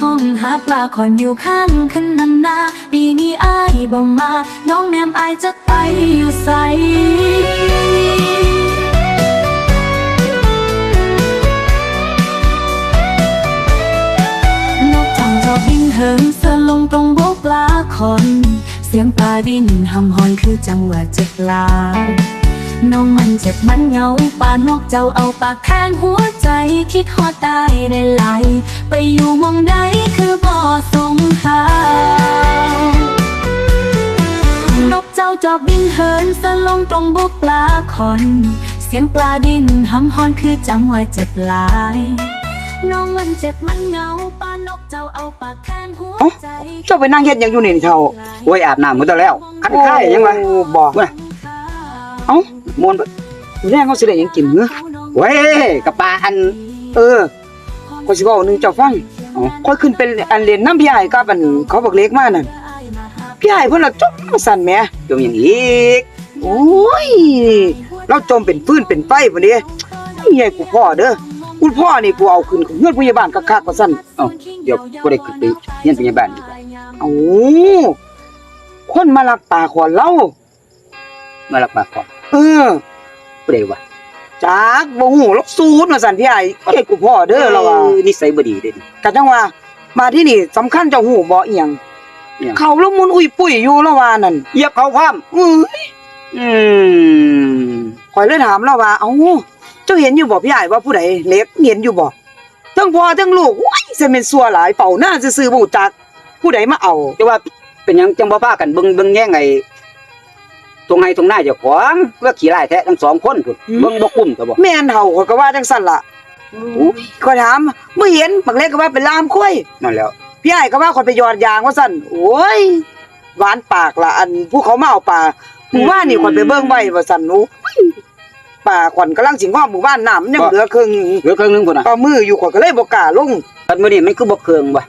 คงหาปลาคอยอยู่ข้างขึ้นนันนาปีนี้อายบ่มา น้องแนมอายจะไปอยู่ใสนกจังจอบบินเหินเสือลงตรงโบกปลาคอน เสียงปลาดินหำหอนคือจังหวะเจ็บลา น้องมันเจ็บมันเหงาปานนกเจ้าเอาปากแทงหัวใจ คิดฮอดตายได้ไหล ไปอยู่หมองใดคือบ่สงหานกเจ้าจอบบินเหินสลงตรงบุกปลาคอน เสียงปลาดินหำหอนคือจังหวะเจ็บหลายน้องมันเจ็บมันเหงาปานนกเจ้าเอาปากแทงหัวใจ เจ้าไปนั่งเฮ็ดหยังอยู่นี่นี่เท่าโอ้ยอาบน้ำหมดแล้วคันไข้ยังวะโอ้บอกเว้ยเอ้า มวนเบิดแรงเขาสิได้หยังกินเหรอเว้ยกับปลาอัน เออข้อยสิเว้าหนึงเจ้าฟังอ๋อข้อยขึ้นเป็นอันเรียนน้ำพี่ใหญ่กับอันเขาบอกเล็กมานั่นพี่ใหญ่เพิ่นน่ะจมสั่นแหมจมอย่างอีกโอ้ยเราจมเป็นฟืนเป็นไฟพุ่นนี้นี่ไงกูพ่อเด้อกูพ่อนี่กูเอาขึ้นเฮือนพยาบาลคักๆว่าซั่นเอ้าเดี๋ยวกูได้ขึ้นไปเรียนพยาบาลดีกว่าเอ้าคนมาลักปลาขอนเรามารับปลาก่อน เออกูได้วะจากบ่ฮู้ลักสูตรว่าซั่นพี่ใหญ่เอ้ยกูพ่อเด้อเราว่านิสัยบ่ดีเด้นี่กันจังว่ามาที่นี่สำคัญเจ้าฮู้บ่อีหยังอิหยัง เขาแล้วมุนอุ้ยปุ้ยอยู่แล้วว่านั่นเหยียบเขาความอื้ออืมข่อยเลยถามแล้วว่าเอ้าเจ้าเห็นอยู่บ่พี่ใหญ่ว่าผู้ใดเล็กเห็นอยู่บ่ทั้งพ่อทั้งลูกว้ายสิแม่นซัวหลายเป่าหน้าซื่อๆบ่รู้จักผู้ใดมาเอา แต่ว่าเป็นหยังจังบ่พากันเบิ่งเบิ่งแย่งไอ้ ตรงไห้ตรงหน้าเจ้าของว่าขี้ร้ายแท้ทั้งสองคนพุ่นเบิ่งบ่คุ้มก็บ่แม่นเฮาข่อยก็ว่าจังซั่นล่ะอุ๊ยข่อยถามบ่เห็นบักเล็กก็ว่าเป็นลามค่อยนั่นแล้วพี่ใหญ่ก็ว่าข่อยไปหยอดยางว่าซั่นโอ้ยหวานปากล่ะอันผู้เขามาเอาปลาหมู่บ้านนี่ข่อยไปเบิ่งไว้ว่าซั่นโอ้ยปลาขวัญกำลังสิงอหมู่บ้านน้ำมันยังเหลือครึ่งเหลือครึ่งหนึงพุ่นน่ะปลามืออยู่ข่อยก็เลยบ่กล้าลงบัดมื้อนี้มันคือบ่เครื่องบ่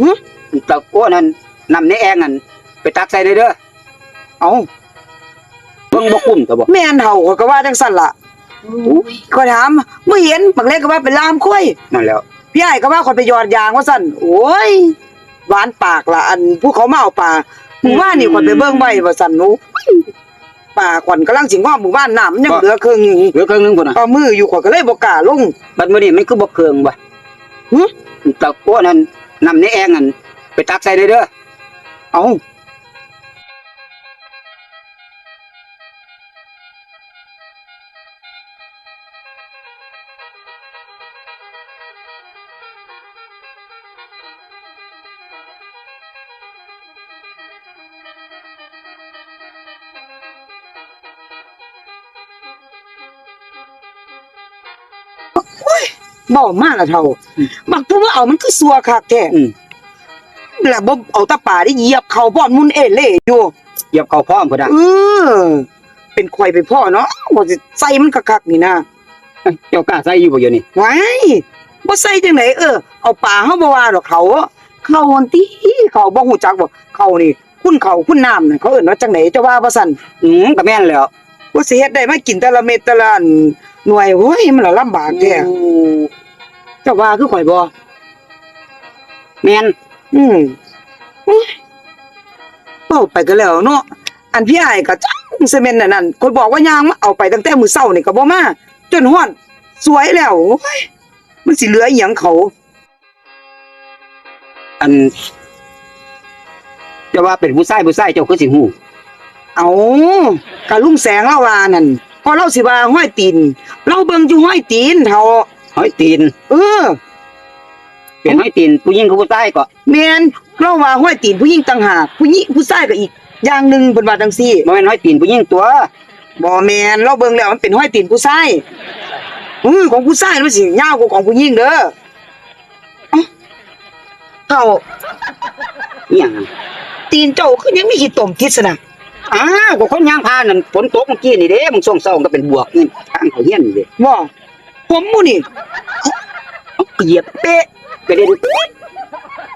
หึตะโก้นั่นนำในแองนั่นไปตักใส่เลยเด้อเอ้าเบิ่งบ่คุ้มก็บ่แม่นเฮาข่อยก็ว่าจังซั่นล่ะข่อยถามบ่เห็นบักเล็กก็ว่าเป็นลามค่อยนั่นแล้วพี่ใหญ่ก็ว่าข่อยไปหยอดยางว่าซั่นโอ้ยหวานปากล่ะอันผู้เขามาเอาปลาหมู่บ้านนี่ข่อยไปเบิ่งไว้ว่าซั่นโอ้ยปลาขวัญกำลังสิงอหมู่บ้านน้ำมันยังเหลือครึ่งเหลือครึ่งหนึงพุ่นน่ะปลามืออยู่ข่อยก็เลยบ่กล้าลงบัดมื้อนี้มันคือบ่เครื่องบ่หึตะโก้นั่นนำในแองนั่นไปตักใส่เลยเด้อเอ้า บ่มาละเท่าบักผู้ว่าเอามันคือสัวคักแท้อืม แล้วบ่เอาตะป่าได้เหยียบเขาพร้อมมุนเอเล่อยู่เหยียบเข้าพร้อมพุ่นน่ะเออเป็นควายไปพ่อเนาะบ่สิใส่มันคักๆนี่นะเจ้ากล้าใส่อยู่บ่อยู่นี่ไว้บ่ใส่จังไหนเออ เอาป่าเฮาบ่ว่าดอกเขาเขาอันติเขาบ่ฮู้จักบ่เขานี่ คุณเขาคุณน้ำน่ะเขาเอิ้นว่าจังไหนจะว่าบ่ซั่น อืมก็แม่นแล้ว ว่าสิเฮ็ดได้มากินแต่ละเม็ดแต่ละอัน หน่วยโอ้ยมันละลำบากแท้เจ้าว่าคือข่อยบ่แม่นอืมอุ๊ยเว้าไปก็แล้วเนาะอันพี่อ้ายก็จังเซเมนต์นั่นนั่นคนบอกว่ายางมาเอาไปตั้งแต่มื้อเช้านี่ก็บ่มาจนฮ้อนสวยแล้วโอ้ยมันสิเหลืออีหยังเขา อันจะว่าเป็นผู้ชายผู้ชายเจ้าคือสิฮู้เอากะลุงแสงเล่าว่านั่น พอเราสิว่าห้อยตีน เราเบิ่งอยู่ห้อยตีนเท่าห้อยตีน เออ เป็นห้อยตีนผู้หญิงกับผู้ชายก็แม่นเราว่าห้อยตีนผู้หญิงต่างหากผู้หญิงผู้ชายก็อีก อย่างหนึงเพิ่นว่าจังซี่บ่แม่นห้อยตีนผู้หญิงตัวบ่แม่นเราเบิ่งแล้วมันเป็นห้อยตีนผู้ชายอือของผู้ชายมันสิยาวกว่าของผู้หญิงเด้อเอ้าเท่าอีหยังอะตีนเจ้าคือยังมีขี้ตมทิศนะ อ้าวก็คนย่างพานนั่นฝนตกเมื่อกี้นี่เด้มึงส่งเศร้าก็เป็นบวกนี่ทางเขาเฮียนนี่เด้ว่าผมหมู่นี่เอาเหยียบเป๊ะกระเด็นปุ๊ด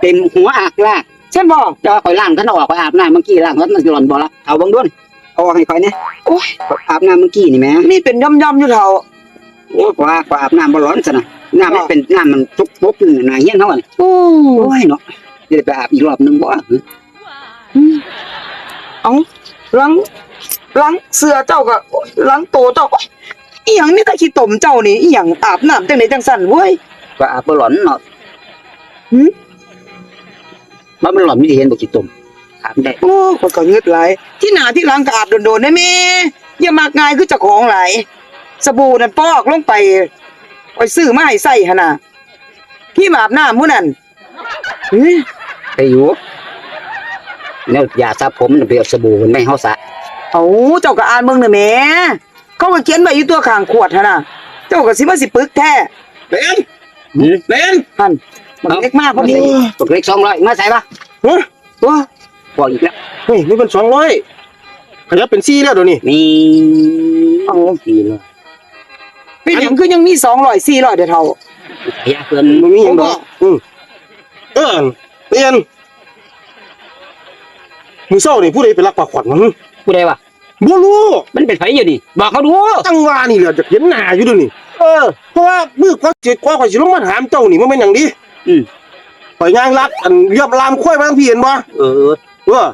เต็มหัวอากลากเช่นบ่จะว่าข่อยล้างท่านออกข่อยอาบน้ำเมื่อกี้ล้างท่านมันสิหล่อนบ่ละเอาเบิ่งด้วยเอาออกให้ข่อยเนี่ยโอ้ยข่อยอาบน้ำเมื่อกี้นี่แหม่นี่เป็นย่อมๆอยู่เท่า โอ้กว่ากว่าอาบน้ำบ่ร้อนซะนะน้ำมันเป็นน้ำมันทุกปุ๊บอยู่หน้าเฮียนเฮาอะโอ้โอ้ยเนาะจะได้ไปอาบอีกรอบหนึงบ่ เอา หลังหลังเสื้อเจ้าก็หลังโตเจ้าก็อีหยังนี่ก็ขี้ตมเจ้านี่อีหยังอาบน้ำจังไดจังสั่นเว้ยก็อาบบ่ร้อนเนาะหึมันมันร้อนมีแต่เห็นบ่ขี้ตุ่มอาบได้โอ้ข้อยก็งึดหลายที่หน้าที่หลังก็อาบโดนๆได้แม่อย่ามากง่ายคือเจ้าของหลายสบู่นั่นปอกลงไปไปซื้อมาให้ใส่หั่นน่ะพี่มาอาบน้ำมื้อนั้นเฮ้ยไปอยู่ แล้วยาสระผมน่ะไปเอาสบู่มันไม่ให้เฮาสระเอาเจ้าก็อ่านเบิ่งน่ะแหม่เขาก็เขียนไว้อยู่ตัวข้างขวดหั่นน่ะเจ้าก็สิมาสิปึกแท้เล่นหืมเล่นหั่นมันเล็กมากพอดีตกเล็ก200มาใส่ปะเฮ้ยตัวพออีกแล้วเฮ้ยนี่เป็นสองร้อยขยับเป็นซี่แล้วเดี๋ยวนี้นี่โอ้ดีเลยเป็นหยังคือยังมี200 400เด้อเท่าขยะเพิ่นมันมีอย่างดอกอืมเออเรียน มือเศร้านี่ผู้ใดไปลักปลาขวัญมันผู้ใดวะบ่รู้มันเป็นไผอยู่นี่ บอกเขาดู ตั้งว่านี่แหละจะเห็นหน้าอยู่เดี๋ยวนี้เออ เพราะว่ามือก็เจ็ดกว่าข่อยสิลงมาถามเจ้านี่มันเป็นหยังดีอืม ข่อยย่างลัดอันเรียบลามค่อยมาทางพี่เห็นบ่เออ เออ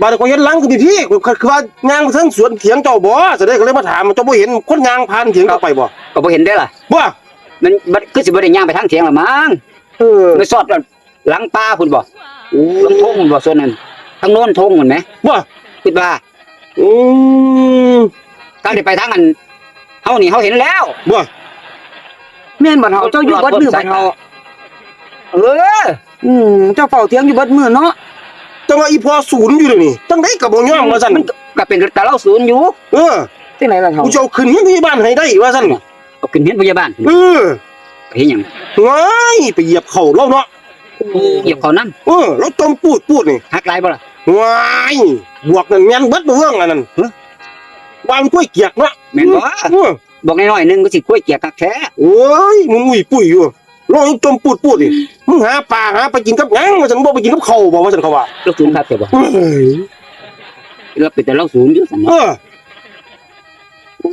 บาดข่อยเห็นหลังก็มีพี่คือว่าย่างไปทางสวนเถียงเจ้าบ่จะได้ก็เลยมาถามเจ้าบ่เห็นคนย่างผ่านเถียงเจ้าไปบ่ก็บ่เห็นได้อล่ะ บ่มันมันคือสิบ่ได้ย่างไปทางเถียงละมั้งเออไปสอดหลังป่าพุ่นบ่โอ้ลงทงพุ่นบ่ส่วนนั้น ทางโน้นทงพุ่นไหมบ่คิดว่าอืมถ้าได้ไปทางอันเฮานี่เฮาเห็นแล้วบ่แม่นบ่เฮาเจ้าอยู่เบิดมือบ่เฮาเอออืมเจ้าเฝ้าเถียงอยู่เบิดมือเนาะจังว่าอีพอศูนย์อยู่เดี๋ยวนี้จังได๋ก็บ่ยอมว่าซั่นมันก็เป็นแต่เราศูนย์อยู่เออที่ไหนล่ะเฮากูจะเอาขึ้นเฮียนที่บ้านให้ได้ว่าซั่นเอาขึ้นเห็นพยาบาลเออเฮ็ดหยังว้ายไปเหยียบเข่าเราเนาะเหยียบเขานำเออเราจมปูดปูดนี่หักหลายบ่ล่ะ ว้ายบวกนั่นแม่นเบิดบ่เรื่องอันนั้นฮะวางกล้วยเกียกเนาะแม่นบ่เออบอกน้อยๆหนึงก็สิกล้วยเกียกคักแท้โอ้ยมึงอุ้ยปุ้ยอยู่เรายังจมปูดปูดนี่มึงหาปลาหาไปกินกับหยังว่าซั่นบ่ไปกินกับข้าวบ่ว่าซั่นเขาว่าเราศูนย์ครับแต่บ่เอ้ยเราเป็นแต่เราศูนย์อยู่ซั่นเอเนาะอ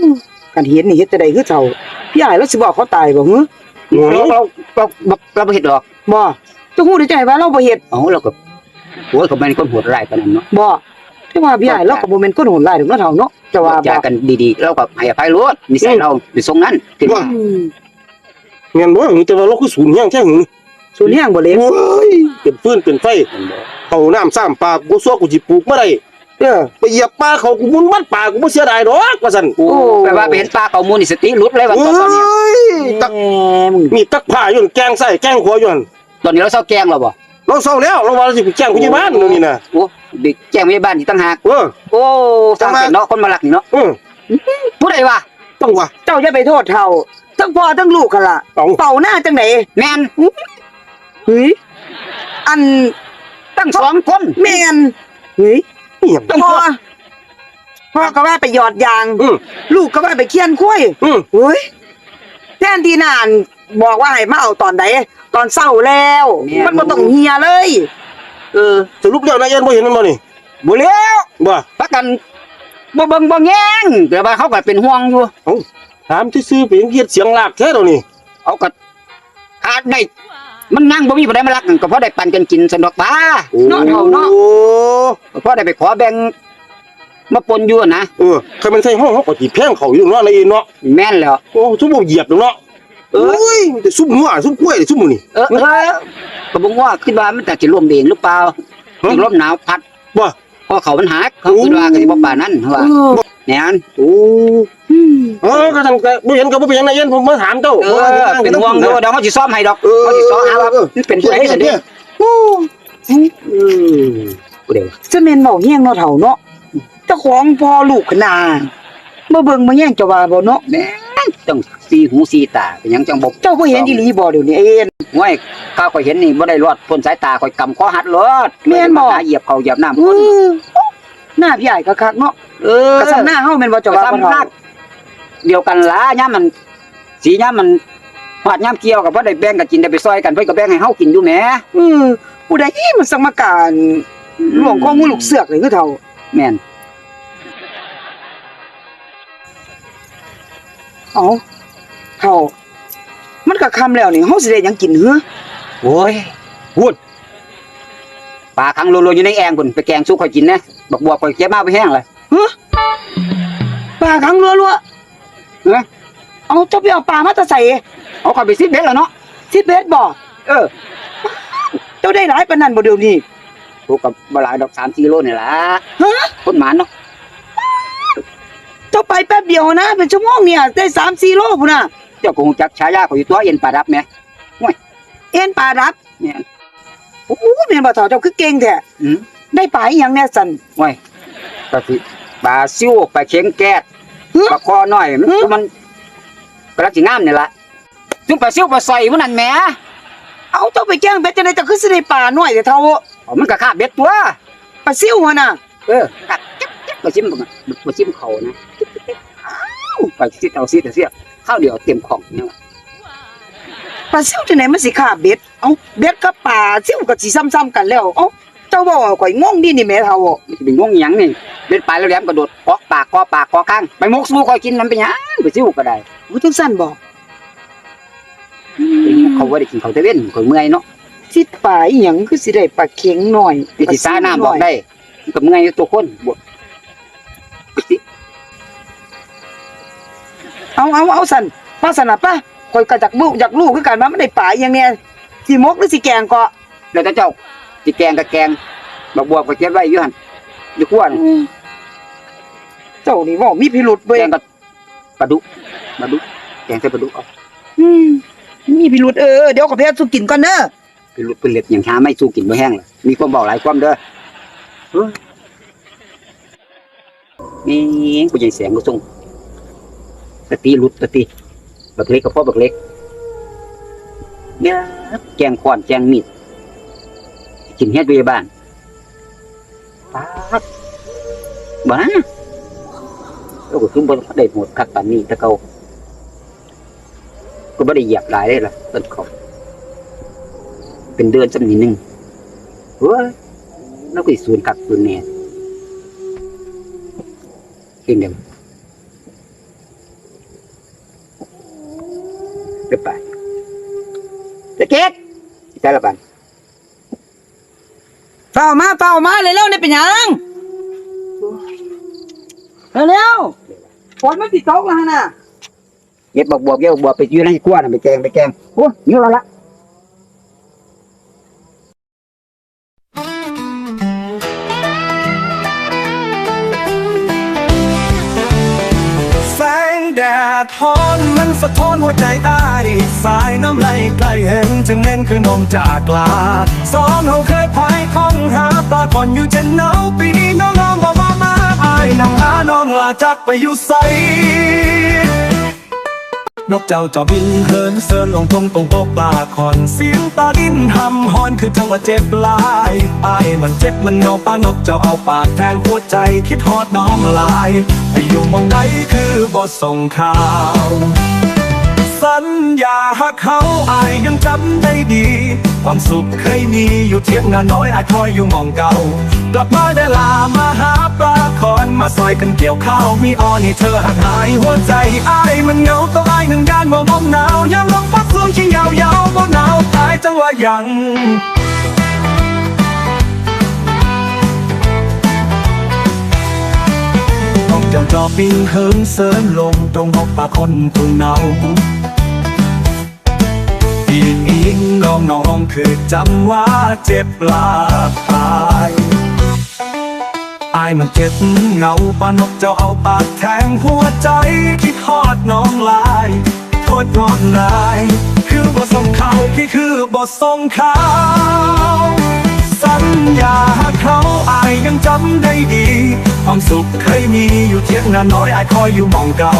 กันเห็นนี่เฮ็ดจังไดคือเฒ่าพี่อ้ายแล้วสิบอกเขาตายบ่หือเราเราเราเราเราบ่เฮ็ดดอกบ่เจ้าฮู้ได้จังไดว่าเราบ่เฮ็ดเอ้าเราก็ โอ้ยเขาเป็นคนโหดร้ายปานนั้นเนาะบ่แต่ว่าพี่อ้ายเราก็บ่แม่นคนโหดร้ายดอกเนาะเฒ่าเนาะจะว่าว่าบ่จากันดีๆเราก็ให้อภัยโลดนิสัยเราเป็นทรงนั้นคือว่า อืมแม่นบ่แต่ว่าเราคือศูนย์เฮียงแท้หึสูญแห้งบ่เล็กโอ้ยเป็นฟืนเป็นไฟเขาน้ำซ้ำปลากูซัวกูจิปลูกมาได้เออไปเหยียบปลาเขากูมุนมัดปลากูบ่เสียดายดอกว่าซั่นโอ้แปลว่าไปเห็นปลาเก่ามูลนี่สติหลุดเลยว่าเอ้ตอนนี้ยตักแหมมึงมีตักผ้าอยู่นั่นแกงใส่แกงหัวอยู่นั่นตอนนี้เราเศร้าแกล้งเราบ่ เราเศร้าแล้วเราว่าเราสิไปแกงผู้ใหญ่บ้านนู่นนี่น่ะโอ้เด็กแกล้งไม่บ้านที่ตั้งหากเออ โอ้สร้างเป็นเนาะคนมาหลักนี่เนาะเออผู้ใดวะต้องว่าเจ้าอย่าไปโทษเฒ่าทั้งพ่อทั้งลูกกันล่ะเอาเป่าหน้าจังไดแม่นเฮ้ยอันตั้งสองคนแม่นเฮ้ยนี่หยังพ่อพ่อก็ว่าไปหยอดยางอืมลูกก็ว่าไปเคียนคุ้ยอืมเฮ้ยแทนที่นานบอกว่าให้มาเอาตอนใด ตอนเศร้าแล้วมันบ่ต้องเฮียเลย เออสรุปแล้วนายเอ็นบ่เห็นมันบ่นี่บ่แล้วบ่พักกันบ่เบิ่งบ่แย่งแต่ว่าเขาก็เป็นห่วงอยู่ถามซื่อๆไปยังเฮ็ดเสียงลากแท้เดี๋ยวนี้เอาก็ขาดได้ มันนั่งบ่มีผู้ใดมารักก็เพราะได้ปันกันกินสนดอกป้าเนาะเฒ่าเนาะ โอ้ก็เพราะได้ไปขอแบ่งมาปนอยู่นะเออใครมันใส่ห้องเฮาก็สิแพงเขาอยู่เนาะนายเอ็นเนาะแม่นแล้ว โอ้ซุ่มบ่เหยียบเนาะ เออโอ้ยแต่ซุ่มหัวซุ่มกล้วยซุ่มหมู่นี่เออเออก็บอกว่าคิดว่ามันแต่จะร่วมเองหรือเปล่าฮะลมหนาวพัดบ่เพอเขามันหักเขาคิดว่าก็สิบ่ป่านนั้นเขาว่าเออแน่นโอ้เออก็ทำก็บ่เห็นก็บ่เป็นหยังนายเอ็นผมมาถามเจ้าเออเป็นห่วงอยู่เดี๋ยวเขาสิซ้อมให้ดอกเออเขาสิซ้อมหาว่ามันเป็นผู้ใดซั่นเด้อโอ้เออผู้ใดวะจะแม่นเว้าเฮียงเนาะเฒ่าเนาะเจ้าของพ่อลูกขนาบ่เบิ่งบ่แย่งเจ้าว่าบ่เนาะแม่นจัง สีหูสีตาเป็นหยังจังบ่เจ้าบ่เห็นอีหลีบ่เดี๋ยวนี้เอ็นห้วยข้าวข่อยเห็นนี่บ่ได้รอดพ้นสายตาข่อยกำคอหัดรอดแม่นบ่หาเหยียบเขาเหยียบน้ำเออหน้าพี่ใหญ่คักๆเนาะเออกระสำหน้าเฮาแม่นบ่เจ้าว่าบ่ซ้ำเฒ่านักเดียวกันล่ะย่ามมัน สีย่ามมันหอดย่ามเกี่ยวกับบ่ได้แบ่งกันกินได้ไปซอยกันเพิ่นก็แบ่งให้เฮากินอยู่แหมเออผู้ใดมันสมการหลวงของมือลูกเสือกเลยคือเฒ่าแม่น เอ้า เขามันก็คำแล้วนี่เฮาสิได้หยังกินเหือโอ้ยพูดปลาคังโลโลอยู่ในแองพุ่นไปแกงซุปข่อยกินนะบักบัวข่อยเก็บมาไปแห้งเลยเฮ้อปลาขังรัวเอ้ยๆเอาเจ้าไปเอาปลามาแตะใส่เอาข่อยไปซิดเบ็ดแล้วเนาะสิเบ็ดบ่เออ เจ้าได้หลายปานนั้นบ่เดี๋ยวนี้ถูกกับบหลายดอกสามสี่โลนี่ล่ะฮะคนหมานเนาะเจ้าไปแป๊บเดียวนะ เป็นชั่วโมงเนี่ยได้3-4โลพุ่นน่ะ เจ้าก็คงจักฉายาข่อยอยู่ตัวเอ็นปลาดับแหมเอ็นปลาดับเนี่ยโอ้โหแม่นบ่เฒ่าเจ้าคือเก่งแท้อืมได้ปลาอีหยังแน่สั่นไว้ก็สิปลาซิวปลาเข็งแก๊สฮะปลาคอน้อยมันฮะมันกระสิงามนี่ล่ะซุ่มปลาซิวปลาใส่มันนั่นแหมเอาเจ้าไปแกล้งเบ็ดจังได๋เจ้าคือสิได้ปลาน้อยแต่เท่าอ๋อมันก็คาบเบ็ดตัว ปลาซิวหั่นน่ะเออกัดจิ๊บจิ๊บปลาซิมบ่น่ะปลาซิมเขานะจิ๊บจิ๊บจิ๊บอ้าวปลาซิเอาซิเอาเสีย ข้าวเดียวเต็มของเนี่ยว่ะปลาซิวจังได๋มันสิฆ่าเบ็ดเอ้าเบ็ดกับปลาซิวก็สิซ้ำๆกันแล้วเอ้าเจ้าบ่ว่าข่อยงงดินี่แม่เฒ่ามันจะเป็นงงหยังนี่เบ็ดปลายแล้วแหลมกระโดดเกาะปากเกาะปากเกาะข้างไปมกสู้คอยกินมันเป็นหยังปลาซิวก็ได้โอ้จังซั่นบ่เขาว่าได้กินเขาวแต่เว้นเขาเมื่อยเนาะสิปลาอีหยังคือสิได้ปลาเข็งน้อยไปสิซ่าน้ำบอกได้มันก็เมื่อยตัวคนบว เอาเอาเอาสั่นป้าสนับป้าข่อยก็จักลูกอยากลูกคือกันว่ามันได้ปลาอีหยังเนี่ยสิมกหรือสิแกงก็แล้วแต่เจ้าสิแกงกับแกงบักบวกก็เก็บไว้อยู่หั่นอยู่ขั้วน่ะเจ้านี่เว้ามีพิรุษเว้ยแกงกับปลาดุกปลาดุกแกงใส่ปลาดุกเอาอืมมีพิรุษเออเดี๋ยวขอไปเอาสุกินก่อนเด้อเป็นลุดเป็นเล็ดอย่างช้าไม่สู้กินบ่แห้งเลยมีความบอกหลายความเด้อเฮ้ยนี่กูยังเสียงกูส่ง ตะตีหลุดตะตีบักเล็กกับพ่อบักเล็กเนี่ยแกงขวานแกงมีดกินเฮ็ดอยู่ในบ้านป๊าดบ้าเราก็คือบ่ได้หมดคักปานนี้แต่เก่าก็บ่ได้เหยียบหลายเลยล่ะต้นเขาเป็นเดือนจำนิดหนึ่งเฮ้ยแล้วก็อีสูนกักสูนแหน่เก่งเดียว ไปไปตะเก็ดใช่ละปันเฝ้ามาเฝ้ามาเร็วๆนี่เป็นหยังเร็วๆฝนมันสิตกแล้วหั่นน่ะเก็บบอกบวบเก็บบอกบวบไดดทอนมันสะท้อนหัวใจใต้สายน้ำไหลใกล้เห็นจึงเน้นคือนมจากลาสองเราเคยพายท่องหาปลาก่อนอยู่เจนเนาปีนี้น้องๆบอกมามาอายนางหาน้องลาจักไปอยู่ใสนกเจ้าจอบินเฮินเซินลงทงตรงโต๊ะปลาคอนเสียงปลาดิ้นหำฮอนคือจังหวะเจ็บลายอายมันเจ็บมันเงาปลานกเจ้าเอาปากแทงหัวใจคิดฮอดน้องลาย มองใดคือบทส่งข่าว สัญญาหักเขาอายยังจำได้ดี ความสุขเคยมีอยู่เทียงนาน้อยอายคอยอยู่มองเก่ากลับมาได้ลามาหาปลาคอนมาซอยกันเกี่ยวข้าวมีอ้อนี่เธอหักหายหัวใจอายมันเหงาต้องอายหนึ่งด้านมองมองหนาวยามลมพัดลมชิงยาวยาวบ่หนาวตายจังว่ายัง ต้องเจ้าจอปิงเฮิงเซินลงตรงหกปากคนตุงเนาอีกอีกน้องน้องคือจำว่าเจ็บลาตายอายมันเจ็บเงาปานกเจ้าเอาปากแทงหัวใจคิดฮอดน้องลาย โทษงอนลาย คือบทส่งเขาวพี่คือบทส่งเขา ญญาเขาอายยังจำได้ดี ความสุขเคยมีอยู่เทียงนาน้อยอายคอยอยู่มองเก่า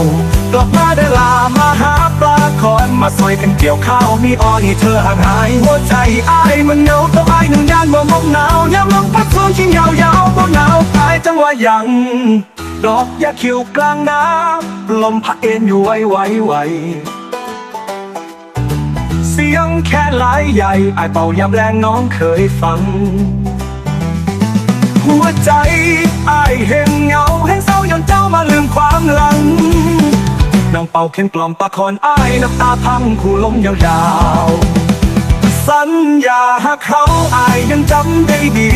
กลับมาได้ลามาหาปลาคอนมาซอยกันเกี่ยวข้าวมีออนี่เธอห่างหายหัวใจอายมันเหงาต้องอายหนึ่งด้านบ่มองหนาวยามลมพัดโซนชิงยาวยาวบ่หนาวตายจังว่ายังดอกยาคิวกลางน้ำลมพัดเอ็นอยู่ไวไวไว สียงแค่หลายใหญ่ไอเป่ายามแรงน้องเคยฟัง หัวใจไอเห็นเงาเห็นเศร้าย้อนเจ้ามาลืมความหลังนางเป่าเข็นกล่อมปะคอนไอน้ำตาพังคู่ลมยาวๆ สัญญาหากเขาไอยังจำได้ดี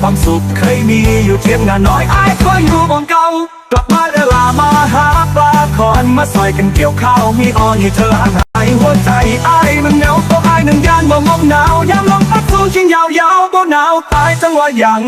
ความสุขเคยมีอยู่เทียมงานน้อยไอายคอยู่บนเก่ากลับมาเวลามาหาปลาคอนมาซอยกันเกี่ยวข้าวมีออนให้เธอ หัวใจอายมันเหงาเพราะอายหนึ่งยานบ่งหนาวยามลมพัดสูงชิงยาวยาวบ่หนาวตายจังหวะยัง